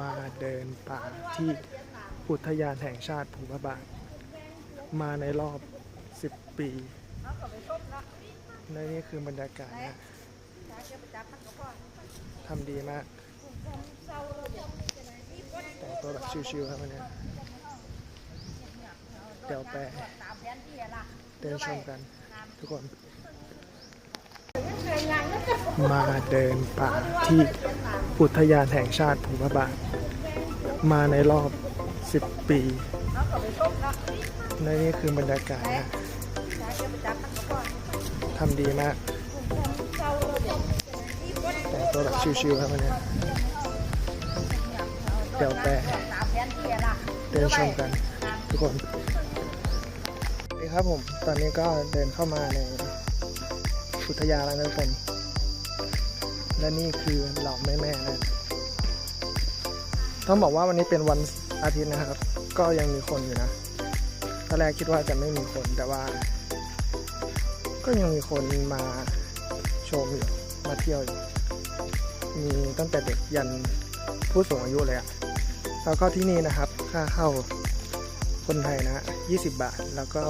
มาเดินป่าที่อุทยานแห่งชาติภูพระบาท มาในรอบ 10 ปี และนี่คือบรรยากาศนะทำดีมาก แต่งตัวแบบชิวๆครับวันนี้เดี๋ยวไปเดินชมกันทุกคน มาเดินป่าที่อุทยานแห่งชาติภูพระบาท มาในรอบ 10 ปีและนี่คือบรรยากาศนะทำดีมาก แต่งตัวแบบชิวๆครับวันนี้เดี๋ยวไปเดินชมกันทุกคนสวัสดีครับผม ตอนนี้ก็เดินเข้ามาในอุทยานแล้วนะทุกคน และนี่คือเหล่าแม่ๆนะต้องบอกว่าวันนี้เป็นวันอาทิตย์นะครับ ก็ยังมีคนอยู่นะตอนแรกคิดว่าจะไม่มีคนแต่ว่า ก็ยังมีคนมาชมอยู่มาเที่ยวอยู่มีตั้งแต่เด็กยันผู้สูงอายุเลยอะแล้วก็ที่นี่นะครับ ค่าเข้าคนไทยนะฮะ20 บาทแล้วก็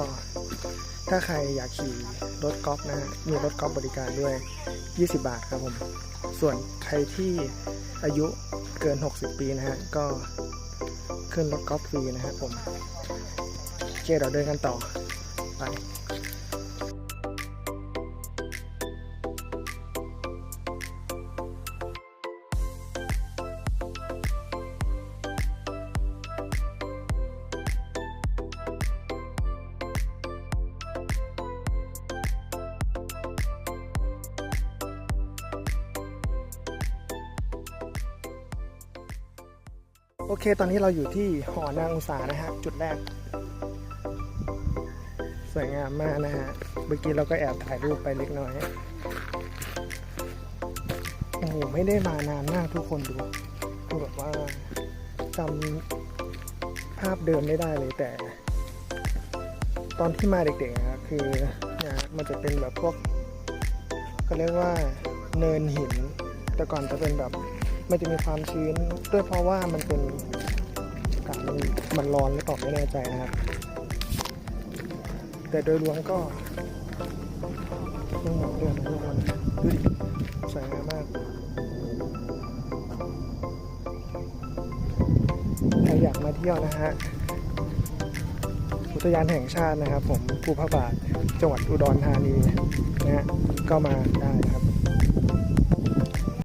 ถ้าใครอยากขี่รถกอล์ฟนะฮะมีรถกอล์ฟบริการด้วย 20 บาทครับผม ส่วนใครที่อายุเกิน 60 ปีนะฮะ ก็ขึ้นรถกอล์ฟฟรีนะครับผมโอเคเราเดินกันต่อไป โอเค ตอนนี้เราอยู่ที่หอนางอุตสานะฮะ จุดแรก สวยงามมากนะฮะ เมื่อกี้เราก็แอบถ่ายรูปไปเล็กน้อย โอ้โห ไม่ได้มานานมากทุกคนดูคือแบบว่าจำภาพเดิมไม่ได้เลยแต่ ตอนที่มาเด็กๆอะคือเนี่ยมันจะเป็นแบบพวก ก็เรียกว่าเนินหิน แต่ก่อนจะเป็นแบบ มันจะมีความชื้นด้วยเพราะว่ามันเป็นอากาศมันมันร้อนหรือเปล่าไม่แน่ใจนะครับ แต่โดยรวมก็ยังเหมือนเดิมนะทุกคนดูดิสวยงามมากใครอยากมาเที่ยวนะฮะอุทยานแห่งชาตินะครับ ผมภูพระบาทจังหวัดอุดรธานีนะฮะก็มาได้นะครับ